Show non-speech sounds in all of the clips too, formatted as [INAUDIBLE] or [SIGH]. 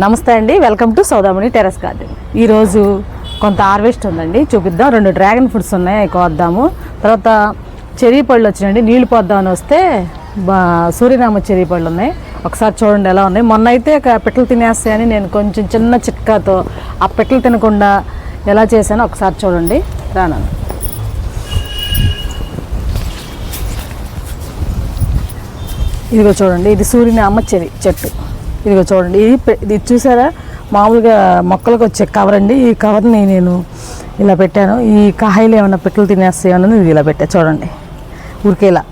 నమస్తే అండి welcome to Soudamani terrace garden. ఈరోజు కొంత హార్వెస్ట్ ఉందండి చూపిద్దాం. రెండు డ్రాగన్ ఫ్రూట్స్ ఉన్నాయి అవి కోద్దాము. తర్వాత చెరీ పళ్ళు వచ్చినాయండి నీళ్ళు పోద్దామని వస్తే బా సూర్యనామ చెరీ పళ్ళు ఉన్నాయి. ఒకసారి చూడండి ఎలా ఉన్నాయి. మొన్న అయితే ఒక పిట్టలు తినేస్తాయని నేను కొంచెం చిన్న చిట్కాతో ఆ పిట్టలు తినకుండా ఎలా చేశానో ఒకసారి చూడండి. రాను? ఇదిగో చూడండి ఇది సూర్యనామ చెరి చెట్టు. ఇదిగో చూడండి ఇది పె- ఇది చూసారా? మామూలుగా మొక్కలకు వచ్చే కవర్ అండి. ఈ కవర్ని నేను ఇలా పెట్టాను. ఈ కాయలు ఏమైనా పిక్కలు తినేస్తాయి అన్నది ఇది ఇలా పెట్టా చూడండి. ఉరికేలా.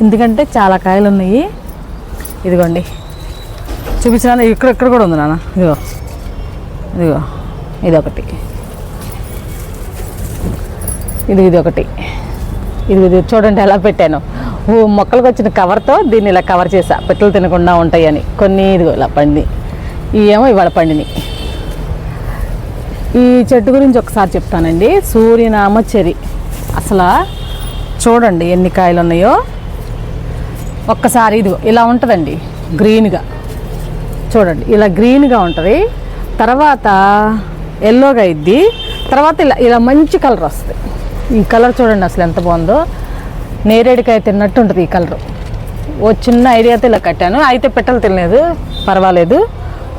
ఎందుకంటే చాలా కాయలు ఉన్నాయి. ఇదిగోండి. చూపించాను? ఇక్కడ ఇక్కడ కూడా ఉంది నాన్న. ఇదిగో. ఇదిగో. ఇదొకటి ఇది ఇది ఒకటి. ఇది ఇది చూడండి ఎలా పెట్టాను. మొక్కలకు వచ్చిన కవర్తో దీన్ని ఇలా కవర్ చేసా పిట్టలు తినకుండా ఉంటాయని. కొన్ని ఇదిగో ఇలా పండి ఇవేమో ఇవాళ పండిని. ఈ చెట్టు గురించి ఒకసారి చెప్తానండి. సూర్యనామ చెరి అసలు చూడండి ఎన్ని కాయలు ఉన్నాయో. ఒక్కసారి ఇదిగో ఇలా ఉంటుందండి. గ్రీన్గా. చూడండి ఇలా గ్రీన్గా ఉంటుంది. తర్వాత ఎల్లోగా ఇద్ది తర్వాత ఇలా ఇలా మంచి కలర్ వస్తుంది. ఈ కలర్ చూడండి అసలు ఎంత బాగుందో. నేరేడుకాయ తిన్నట్టు ఉంటుంది ఈ కలరు. ఓ చిన్న ఐడియాతో ఇలా కట్టాను. అయితే పెట్టలు తినలేదు. పర్వాలేదు.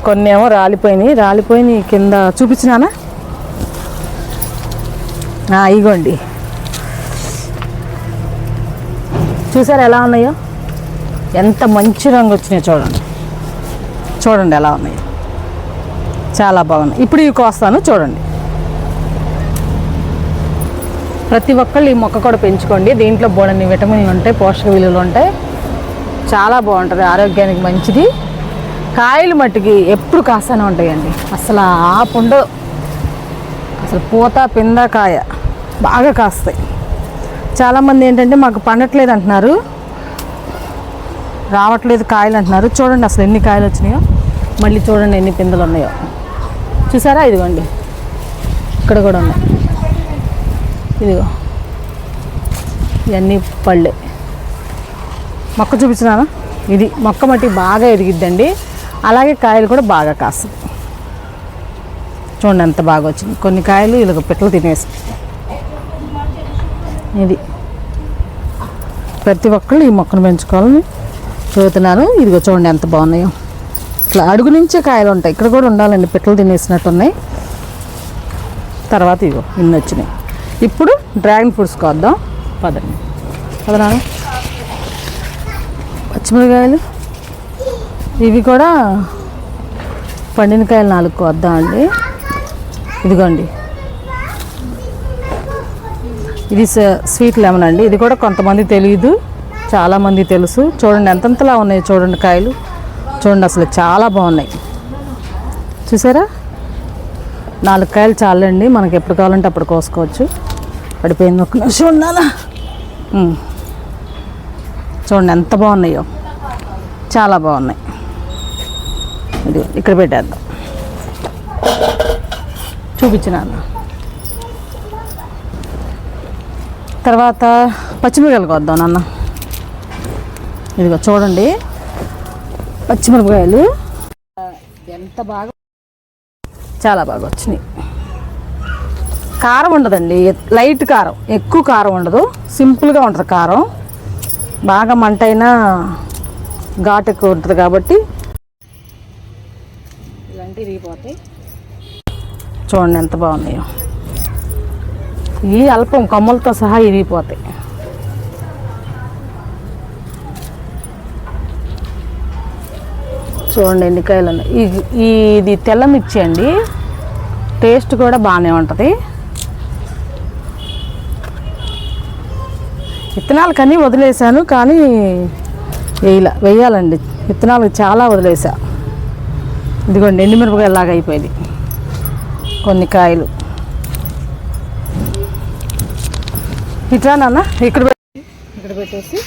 కొన్ని ఏమో రాలిపోయినాయి. రాలిపోయినాయి. కింద చూపించినానా? ఇగోండి. చూసారా ఎలా ఉన్నాయో? ఎంత మంచి రంగు వచ్చినాయి చూడండి. చూడండి ఎలా ఉన్నాయి. చాలా బాగున్నాయి. ఇప్పుడు ఇవి కోస్తాను. చూడండి. ప్రతి ఒక్కళ్ళు ఈ మొక్క కూడా పెంచుకోండి. దీంట్లో బోడని విటమిన్లు ఉంటాయి పోషక విలువలు ఉంటాయి. చాలా బాగుంటుంది ఆరోగ్యానికి మంచిది. కాయలు మట్టికి ఎప్పుడు కాస్తూనే ఉంటాయండి. అసలు ఆపు అసలు పూత పింద కాయ బాగా కాస్తాయి. చాలామంది ఏంటంటే మాకు పండట్లేదు అంటున్నారు. రావట్లేదు కాయలు అంటున్నారు. చూడండి అసలు ఎన్ని కాయలు వచ్చినాయో. మళ్ళీ చూడండి ఎన్ని పిందెలు ఉన్నాయో. చూసారా? ఇదిగోండి. ఇక్కడ కూడా ఉన్నాయి. ఇదిగో. ఇవన్నీ పళ్ళే. మొక్క చూపించినానా ఇది మొక్క మట్టి బాగా ఎదిగిద్దండి అలాగే కాయలు కూడా బాగా కాస్తుంది చూడండి ఎంత బాగా వచ్చింది. కొన్ని కాయలు ఇలాగ పిట్టలు తినేసి. ఇది. ప్రతి ఒక్కళ్ళు ఈ మొక్కను పెంచుకోవాలని చూస్తున్నాను ఇదిగో చూడండి ఎంత బాగున్నాయో. ఇట్లా అడుగు నుంచే కాయలు ఉంటాయి. ఇక్కడ కూడా ఉండాలండి. పిట్టలు తినేసినట్టు ఉన్నాయి తర్వాత ఇగో ఇన్ని వచ్చినాయి. ఇప్పుడు డ్రాగన్ ఫ్రూట్స్ వద్దాం పదండి. పదనా పచ్చిమిరకాయలు ఇవి కూడా పండిన కాయలు నాలుగు వద్దాం అండి ఇదిగోండి. ఇది స- స్వీట్ లెమన్ అండి. ఇది కూడా కొంతమంది తెలియదు చాలామంది తెలుసు. చూడండి ఎంతెంతలా ఉన్నాయి చూడండి కాయలు. చూడండి అసలు చాలా బాగున్నాయి. చూసారా? నాలుగు కాయలు చాలండి. మనకి ఎప్పుడు కావాలంటే అప్పుడు కోసుకోవచ్చు. పడిపోయింది ఒక నిమిషం ఉండాలా? చూడండి ఎంత బాగున్నాయో. చాలా బాగున్నాయి. ఇది ఇక్కడ పెట్టేద్దాం. చూపించినాను తర్వాత పచ్చిమిరపకాయలు కొద్దాం నాన్న. ఇదిగో చూడండి. పచ్చిమిరపకాయలు. ఎంత బాగా చాలా బాగా వచ్చినాయి. కారం ఉండదండి. లైట్ కారం. ఎక్కువ కారం ఉండదు. సింపుల్గా ఉంటుంది కారం. బాగా మంటైనా ఘాటు ఎక్కువ ఉంటుంది కాబట్టి ఇలాంటివి ఇరిగిపోతాయి చూడండి ఎంత బాగున్నాయో. ఈ అల్పం కొమ్మలతో సహా ఇరిగిపోతాయి చూడండి ఎన్ని కాయలు ఉన్నాయి. ఇది తెల్ల మిర్చి అండి. టేస్ట్ కూడా బాగానే ఉంటుంది. విత్తనాలు కన్నీ వదిలేసాను కానీ వేయాల వేయాలండి. విత్తనాలు చాలా వదిలేసా ఇదిగోండి ఎండుమిరపకాయలు లాగా అయిపోయింది. కొన్ని కాయలు. ఇట్లా నాన్న ఇక్కడ పెట్టి. ఇక్కడ పెట్టేసి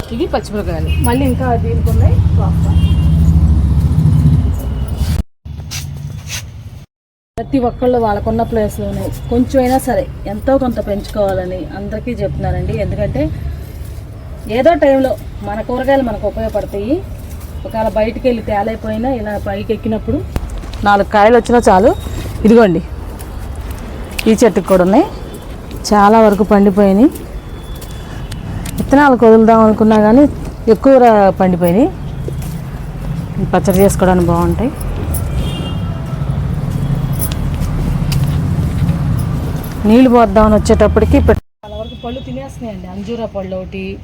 ఇది పచ్చిమిరపకాయలు. మళ్ళీ ఇంకా దీనికి ఉన్నాయి ప్రతి ఒక్కళ్ళు వాళ్ళకున్న ప్లేస్లోనే కొంచెం అయినా సరే ఎంతో కొంత పెంచుకోవాలని అందరికీ చెప్తున్నానండి. ఎందుకంటే ఏదో టైంలో మన కూరగాయలు మనకు ఉపయోగపడతాయి. ఒకవేళ బయటికి వెళ్ళి తేలైపోయినా ఇలా పైకి ఎక్కినప్పుడు నాలుగు కాయలు వచ్చినా చాలు. ఇదిగోండి ఈ చెట్టుకు కూడా ఉన్నాయి. చాలా వరకు పండిపోయినాయి. విత్తనాలు వదులుదాం అనుకున్నా కానీ ఎక్కువ పండిపోయినాయి. పచ్చడి చేసుకోవడానికి బాగుంటాయి. నీళ్ళు పోద్దామని వచ్చేటప్పటికి పెట్- చాలా వరకు పళ్ళు తినేస్తున్నాయండి. అంజూరా పళ్ళు ఒకటి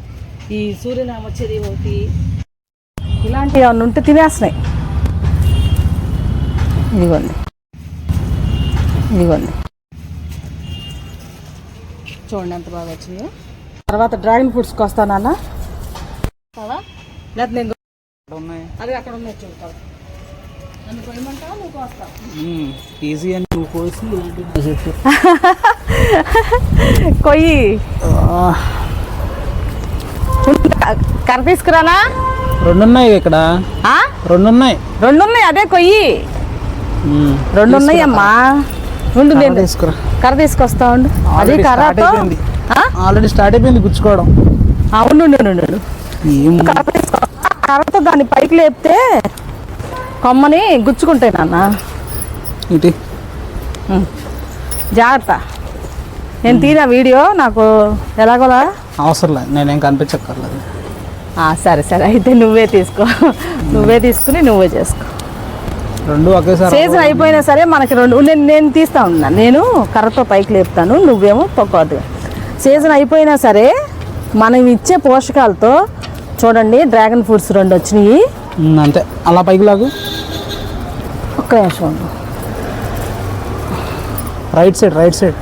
ఈ సూర్యనామ చెరి ఒకటి. ఇలాంటివి ఏమన్నా ఉంటే తినేస్తున్నాయి. ఇదిగోండి. ఇదిగోండి. చూడండి ఎంత బాగా వచ్చినాయో. తర్వాత డ్రాగన్ ఫ్రూట్స్కి వస్తావా? లేదా నేను ఉన్నాయి. అది అక్కడ ఉన్నాయి చూడతావు ఈజీ అని నువ్వు కోసి [LAUGHS] కొయ్యి. కర్ర తీసుకురానా? రెండు ఉన్నాయి ఇక్కడ. ఆ? రెండు ఉన్నాయి రెండు ఉన్నాయి అదే కొయ్యి. ఉమ్. రెండు ఉన్నాయి అమ్మా ఉండు కర్ర నేను తీసుకురా. కర్ర తీసుకొస్తా ఉండు. అది కర్రతో? ఆల్రెడీ స్టార్ట్ అయిపోయింది. గుచ్చుకోవడం. ఆ, ఉండు ఉండు, ఉండు, ఉండు. ఏం కర్ర తీసుకో. కర్రతో దాన్ని పైకి లేపితే కొమ్మని గుచ్చుకుంటాయి నాన్న. ఉం. జాగ్రత్త. నేను తీన వీడియో నాకు ఎలాగోలా? అవసరం లేదు నేనేం కనిపించక్కర్లేదు. సరే సరే. అయితే నువ్వే తీసుకో. నువ్వే తీసుకుని నువ్వే చేసుకో. రెండు ఒకేసారి సీజన్ అయిపోయినా సరే మనకి రెండు నేను నేను తీస్తా ఉన్నా. నేను కర్రతో పైకి లేపుతాను నువ్వేమో పొక్కోద్దు సీజన్ అయిపోయినా సరే మనం ఇచ్చే పోషకాలతో చూడండి డ్రాగన్ ఫ్రూట్స్ రెండు వచ్చినాయి. అంతే. అలా పైకి లాగు. ఒక్క నిమిషం ఉండు. Right side right side.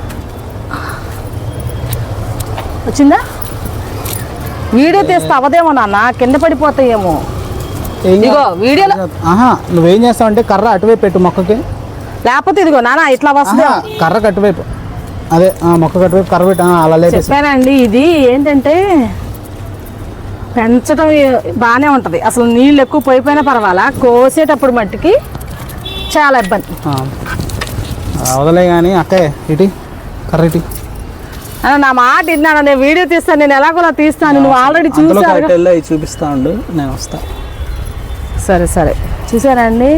వచ్చిందా? వీడియో తీస్తే అవదేమో నాన్న కింద పడిపోతాయేమో. ఇదిగో? వీడియోలో నువ్వేం చేస్తావంటే కర్ర అటువైపు పెట్టు మొక్కకి. లేకపోతే ఇదిగో నాన్న ఇట్లా వస్తుంది ఆహా, కర్రకు అటువైపు. అదే ఆ, మొక్కకి అటువైపు కర్ర పెట్టు అలా లేపేసి. చెప్పానండి ఇది ఏంటంటే పెంచడం బాగానే ఉంటుంది. అసలు నీళ్ళు ఎక్కువ పోయిపోయినా పర్వాలా? కోసేటప్పుడు మట్టికి చాలా ఇబ్బంది. అవదలే కానీ అక్కయ్య ఇటు కర్ర ఇటు అన్న, నా మాట విన్నాను నేను వీడియో తీస్తాను నేను ఎలాగోలా తీస్తాను నువ్వు ఆల్రెడీ అవి చూపిస్తా ఉండు నేను వస్తా. సరే సరే. చూసారా అండి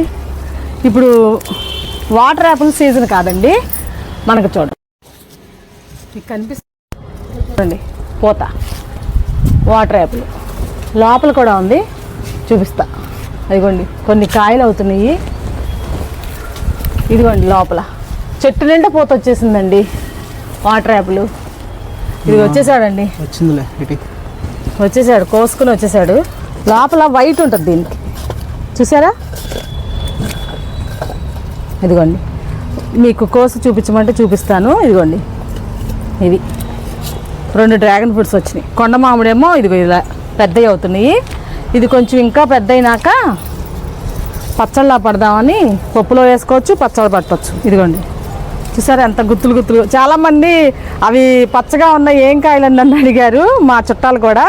ఇప్పుడు వాటర్ యాపిల్ సీజన్ కాదండి. మనకు చూడండి. మీకు కనిపిస్తుంది పోత. వాటర్ యాపిల్ లోపల కూడా ఉంది. చూపిస్తా. అదిగోండి కొన్ని కాయలు అవుతున్నాయి. ఇదిగోండి లోపల. చెట్టు నిండా పూత వచ్చేసిందండి వాటర్ యాపిల్. ఇది వచ్చేసాడండి. వచ్చిందిలే ఇటు. వచ్చేసాడు కోసుకుని వచ్చేసాడు. లోపల వైట్ ఉంటుంది దీనికి. చూసారా? ఇదిగోండి. మీకు కోసి చూపించమంటే చూపిస్తాను. ఇదిగోండి. ఇది. రెండు డ్రాగన్ ఫ్రూట్స్ వచ్చినాయి. కొండ మామిడేమో ఇదిగో ఇలా పెద్దవి అవుతున్నాయి. ఇది కొంచెం ఇంకా పెద్ద అయినాక పచ్చళ్ళ పడదామని పప్పులో వేసుకోవచ్చు పచ్చళ్ళు పట్టవచ్చు ఇదిగోండి. చూసారు ఎంత గుత్తులు గుత్తులు. చాలామంది అవి పచ్చగా ఉన్న ఏం కాయలండి నన్ను అడిగారు మా చుట్టాలు కూడా.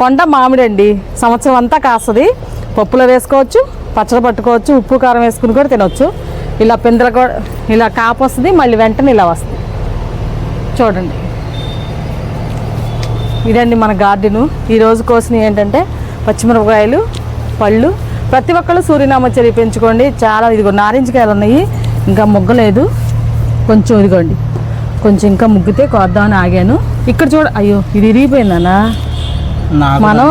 కొండ మామిడి అండి సంవత్సరం అంతా కాస్తుంది. పప్పులో వేసుకోవచ్చు పచ్చడి పట్టుకోవచ్చు ఉప్పు కారం వేసుకుని కూడా తినవచ్చు ఇలా పిందెలు కూడా ఇలా కాపు వస్తుంది మళ్ళీ వెంటనే ఇలా వస్తుంది. చూడండి. ఇదండి మన గార్డెను. ఈరోజు కోసిన ఏంటంటే పచ్చిమిరపకాయలు పళ్ళు ప్రతి ఒక్కళ్ళు సూర్యనామ చెరి పెంచుకోండి. చాలా ఇదిగో నారింజ కాయలు ఉన్నాయి ఇంకా ముగ్గలేదు. కొంచెం ఇదిగోండి. కొంచెం ఇంకా ముగ్గితే కోద్దామని ఆగాను. ఇక్కడ చూడ అయ్యో ఇది ఇరిగిపోయిందన్నా నాకు మనం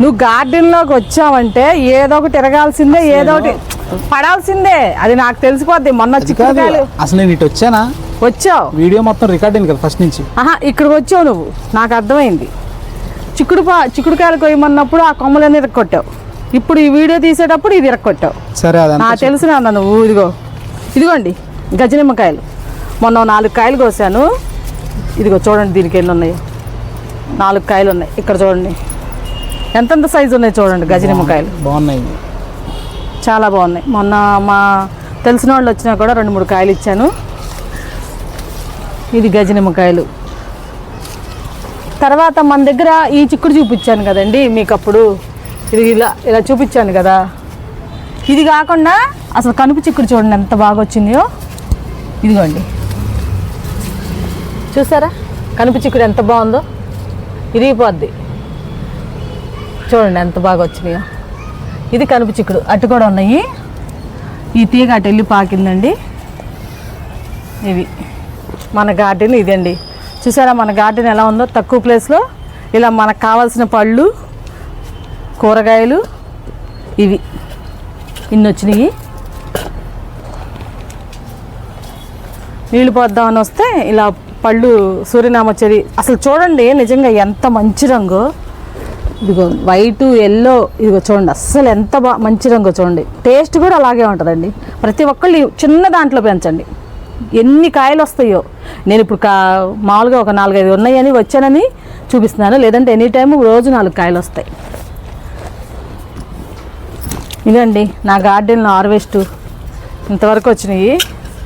నువ్వు గార్డెన్లోకి వచ్చావంటే ఏదో ఒకటి తిరగాల్సిందే ఏదో ఒకటి పడాల్సిందే. అది నాకు తెలిసిపోద్ది. మొన్న చిక్కుడుకాయలు అసలు నేను ఇటు వచ్చానా? వచ్చావు. వీడియో మొత్తం రికార్డ్ అయింది కదా ఫస్ట్ నుంచి. ఆహా ఇక్కడికి వచ్చావు నువ్వు. నాకు అర్థమైంది. చిక్కుడు చిక్కుడుకాయలు కొయ్యమన్నప్పుడు ఆ కొమ్మలన్నీ ఇరక్కొట్టావు. ఇప్పుడు ఈ వీడియో తీసేటప్పుడు ఇది ఇరక్కొట్టావు. సరే తెలిసిన అన్న నువ్వు ఇదిగో. ఇదిగోండి గజనిమ్మకాయలు. మొన్న నాలుగు కాయలు కోసాను. ఇదిగో చూడండి దీనికి ఎన్ని ఉన్నాయి. నాలుగు కాయలు ఉన్నాయి. ఇక్కడ చూడండి. ఎంతెంత సైజు ఉన్నాయి చూడండి గజనిమ్మకాయలు. బాగున్నాయి. చాలా బాగున్నాయి. మొన్న మా తెలిసిన వాళ్ళు వచ్చినా కూడా రెండు మూడు కాయలు ఇచ్చాను. ఇది గజ నిమ్మకాయలు తర్వాత మన దగ్గర ఈ చిక్కుడు చూపించాను కదండి మీకు అప్పుడు. ఇది ఇలా ఇలా చూపించాను కదా. ఇది కాకుండా అసలు కనుపు చిక్కుడు చూడండి ఎంత బాగా వచ్చిందో. ఇదిగోండి. చూసారా? కనుపు చిక్కుడు ఎంత బాగుందో? ఇరిగిపోద్ది. చూడండి ఎంత బాగా వచ్చినాయో. ఇది కనుపు చిక్కుడు. అటు కూడా ఉన్నాయి. ఈ తీగ అటు వెళ్ళి పాకిందండి. ఇవి. మన గార్డెన్ ఇదండి. చూసారా మన గార్డెన్ ఎలా ఉందో? తక్కువ ప్లేస్లో ఇలా మనకు కావాల్సిన పళ్ళు కూరగాయలు ఇవి. ఇన్ని వచ్చినాయి నీళ్ళు పోద్దామని వస్తే ఇలా పళ్ళు సూర్యనామ చెరి అసలు చూడండి నిజంగా ఎంత మంచి రంగు. ఇదిగో వైట్ ఎల్లో ఇదిగో చూడండి అస్సలు ఎంత బా మంచి రంగు చూడండి. టేస్ట్ కూడా అలాగే ఉంటుందండి. ప్రతి ఒక్కళ్ళు చిన్న దాంట్లో పెంచండి. ఎన్ని కాయలు వస్తాయో. నేను ఇప్పుడు కా మామూలుగా ఒక నాలుగైదు ఉన్నాయని వచ్చానని చూపిస్తున్నాను. లేదంటే ఎనీ టైం రోజు నాలుగు కాయలు వస్తాయి. ఇదండి నా గార్డెన్లో హార్వెస్ట్ ఇంతవరకు వచ్చినాయి.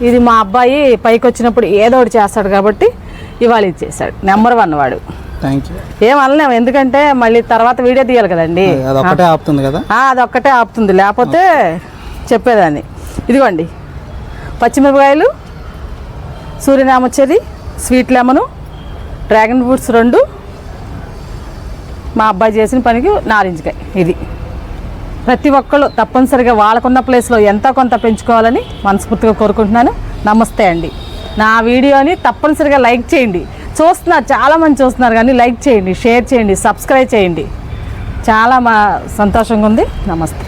ఇది మా అబ్బాయి పైకి వచ్చినప్పుడు ఏదో ఒకటి చేస్తాడు కాబట్టి ఇవాళ ఇచ్చేసాడు నెంబర్ వన్ వాడు. థ్యాంక్ యూ ఏం అనలేము ఎందుకంటే మళ్ళీ తర్వాత వీడియో తీయాలి కదండి. అది ఒక్కటే ఆపుతుంది కదా? ఆ, అదొక్కటే ఆపుతుంది. లేకపోతే చెప్పేదాన్ని. ఇదిగోండి. పచ్చిమిరపకాయలు సూర్యనామచ్చరి స్వీట్ లెమను డ్రాగన్ ఫ్రూట్స్ రెండు. మా అబ్బాయి చేసిన పనికి నారింజకాయ. ఇది. ప్రతి ఒక్కళ్ళు తప్పనిసరిగా వాళ్ళకున్న ప్లేస్లో ఎంతో కొంత పెంచుకోవాలని మనస్ఫూర్తిగా కోరుకుంటున్నాను. నమస్తే అండి. నా వీడియోని తప్పనిసరిగా లైక్ చేయండి. చూస్తున్నారు చాలామంది చూస్తున్నారు కానీ లైక్ చేయండి షేర్ చేయండి సబ్స్క్రైబ్ చేయండి. చాలా మా సంతోషంగా ఉంది. నమస్తే.